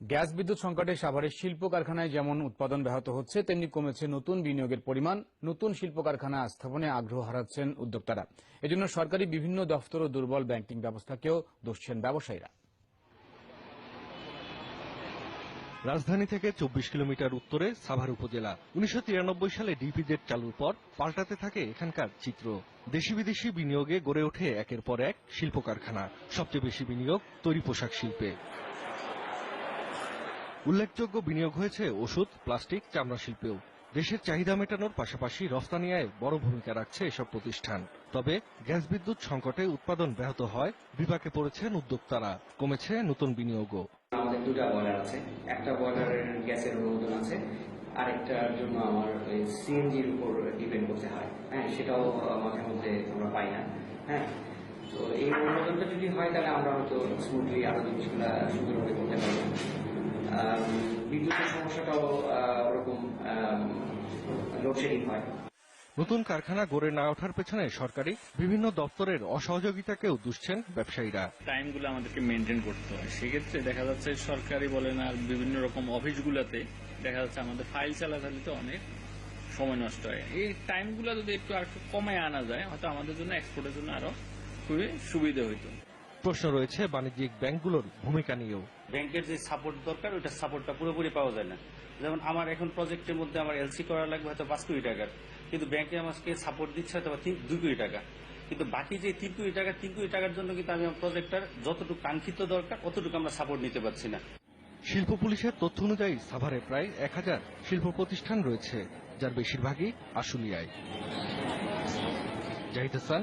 Gas বিদ্যুৎ সংকটে সাভারের শিল্প কারখানায় যেমন উৎপাদন ব্যাহত হচ্ছে, তেমনি কমেছে নতুন বিনিয়োগের পরিমাণ। নতুন শিল্প কারখানা স্থাপনে আগ্রহ হারাচ্ছেন উদ্যোক্তারা। এজন্য সরকারি বিভিন্ন দফতর ও দুর্বল ব্যাংকিং ব্যবস্থাকেও দোষছেন ব্যবসায়ীরা। রাজধানী থেকে চব্বিশ কিলোমিটার উত্তরে সাভার উপজেলা। উনিশশো তিরানব্বই সালে ডিপিজেড চালুর পর পাল্টাতে থাকে এখানকার চিত্র। দেশি বিদেশি বিনিয়োগে গড়ে ওঠে একের পর এক শিল্প কারখানা। সবচেয়ে বেশি বিনিয়োগ তৈরি পোশাক শিল্পে। উল্লেখযোগ্য বিনিয়োগ হয়েছে ওষুধ প্লাস্টিক চামড়া শিল্পেও। দেশের চাহিদা মেটানোর পাশাপাশি রফতানি আয়ে বড় ভূমিকা রাখছে এসব প্রতিষ্ঠান। তবে গ্যাস বিদ্যুৎ সংকটে উৎপাদন ব্যাহত হয় বিপাকে পড়েছেন উদ্যোক্তারা। কমেছে নতুন বিনিয়োগও। আমাদের দুটা বয়লার আছে। একটা বয়লারের গ্যাসের অনুমোদন আছে আরেকটার জন্য আমার সিএনজির উপর ডিপেন্ড করতে হয়। হ্যাঁ সেটাও মাঝে মধ্যে আমরা পাই না। হ্যাঁ তো এই অনুমোদনটা যদি হয় তাহলে আমরা হয়তো স্মুথলি আরও জিনিসগুলো সুন্দরভাবে করতে আম, বিদ্যুতের সমস্যাটাও ওরকম লোডশেডিং হয়। নতুন কারখানা গড়ে না ওঠার পেছনে সরকারি বিভিন্ন দপ্তরের অসহযোগিতাকেও দুষছেন ব্যবসায়ীরা। টাইমগুলো আমাদেরকে মেনটেন করতে হয়। সেক্ষেত্রে দেখা যাচ্ছে সরকারি বলেন আর বিভিন্ন রকম অফিসগুলোতে দেখা যাচ্ছে আমাদের ফাইল চালাচালিতে অনেক সময় নষ্ট হয়। এই টাইমগুলো যদি একটু আর একটু কমে আনা যায় হয়তো আমাদের জন্য এক্সপোর্টের জন্য আরও খুবই সুবিধা হইতো। প্রশ্ন রয়েছে বাণিজ্যিক ব্যাংকগুলোর ভূমিকা নিয়েও। ব্যাংকের যে সাপোর্ট দরকার ওইটা সাপোর্টটা পুরোপুরি পাওয়া যায় না। যেমন আমার এখন প্রজেক্টের মধ্যে আমার এলসি করা লাগবে হয়তো পাঁচ কোটি টাকার। কিন্তু ব্যাংকে আমাকে সাপোর্ট দিচ্ছে হয়তো দুই কোটি টাকা। কিন্তু বাকি যে তিন কোটি টাকা তিন কোটি টাকার জন্য কিন্তু আমি আমার প্রজেক্টটার যতটুকু কাঙ্ক্ষিত দরকার অতটুকু আমরা সাপোর্ট নিতে পারছি না। শিল্প পুলিশের তথ্য অনুযায়ী সাভারে প্রায় এক হাজার শিল্প প্রতিষ্ঠান রয়েছে যার বেশিরভাগই আশুলিয়ায়। জাহিদ হাসান